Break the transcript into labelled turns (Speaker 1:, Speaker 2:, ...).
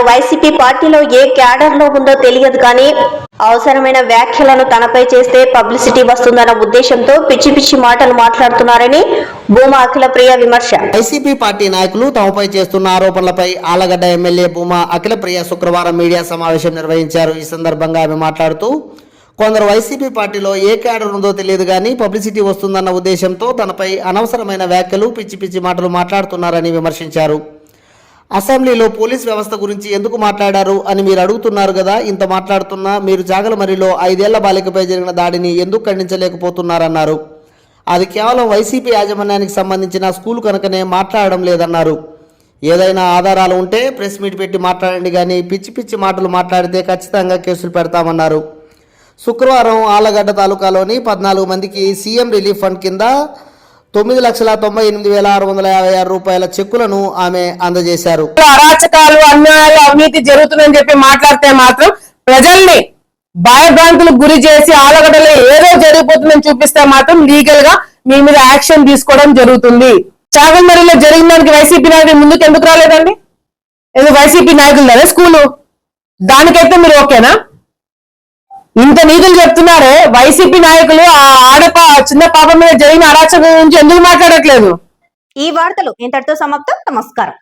Speaker 1: కొందరు వైసీపీ పార్టీలో ఏ క్యాడర్లో ఉందో తెలియదు కానీ అవసరమైన వ్యాఖ్యలను తనపై చేస్తే పబ్లిసిటీ వస్తుందన్న ఉద్దేశంతో పిచ్చి పిచ్చి మాటలు మాట్లాడుతున్నారని భూమా అఖిల ప్రియ విమర్శ.
Speaker 2: వైసీపీ పార్టీ నాయకులు తమపై చేస్తున్న ఆరోపణలపై ఆలగడ్డ ఎమ్మెల్యే భూమా అఖిలప్రియ శుక్రవారం మీడియా సమావేశం నిర్వహించారు. ఈ సందర్భంగా ఆమె మాట్లాడుతూ కొందరు వైసీపీ పార్టీలో ఏ క్యాడర్ ఉందో తెలియదు కానీ పబ్లిసిటీ వస్తుందన్న ఉద్దేశంతో తనపై అనవసరమైన వ్యాఖ్యలు పిచ్చి పిచ్చి మాటలు మాట్లాడుతున్నారని విమర్శించారు. అసెంబ్లీలో పోలీస్ వ్యవస్థ గురించి ఎందుకు మాట్లాడారు అని మీరు అడుగుతున్నారు కదా ఇంత మాట్లాడుతున్నా మీరు జాగలమరిలో ఐదేళ్ళ బాలికపై జరిగిన దాడిని ఎందుకు ఖండించలేకపోతున్నారన్నారు. అది కేవలం వైసీపీ యాజమాన్యానికి సంబంధించిన స్కూల్ కనుకనే మాట్లాడడం లేదన్నారు. ఏదైనా ఆధారాలు ఉంటే ప్రెస్ మీట్ పెట్టి మాట్లాడండి కానీ పిచ్చి పిచ్చి మాటలు మాట్లాడితే ఖచ్చితంగా కేసులు పెడతామన్నారు. శుక్రవారం ఆలగడ్డ తాలూకాలోని పద్నాలుగు మందికి సీఎం రిలీఫ్ ఫండ్ కింద తొమ్మిది లక్షల తొంభై ఎనిమిది వేల ఆరు వందల యాభై ఆరు రూపాయల చెక్కులను ఆమె అందజేశారు.
Speaker 3: అరాచకాలు అన్యాయాలు అవినీతి జరుగుతుందని చెప్పి మాట్లాడితే మాత్రం ప్రజల్ని భయభ్రాంతులకు గురి చేసి ఆలగడ్డలో ఏదో జరిగిపోతుందని చూపిస్తే మాత్రం లీగల్గా మీ మీద యాక్షన్ తీసుకోవడం జరుగుతుంది. చాగంబరిలో జరిగిన దానికి వైసీపీ నాయకులు ముందుకు ఎందుకు రాలేదండి? ఏదో వైసీపీ నాయకులు కదా స్కూలు? దానికైతే మీరు ఓకేనా? ఇంత నీతులు చెప్తున్నారే వైసీపీ నాయకులు ఆ ఆడపా చిన్న పాప మీద జరిగిన అరాచకం గురించి ఎందుకు మాట్లాడట్లేదు?
Speaker 1: ఈ వార్తలు ఇంతటితో సమాప్తం. నమస్కారం.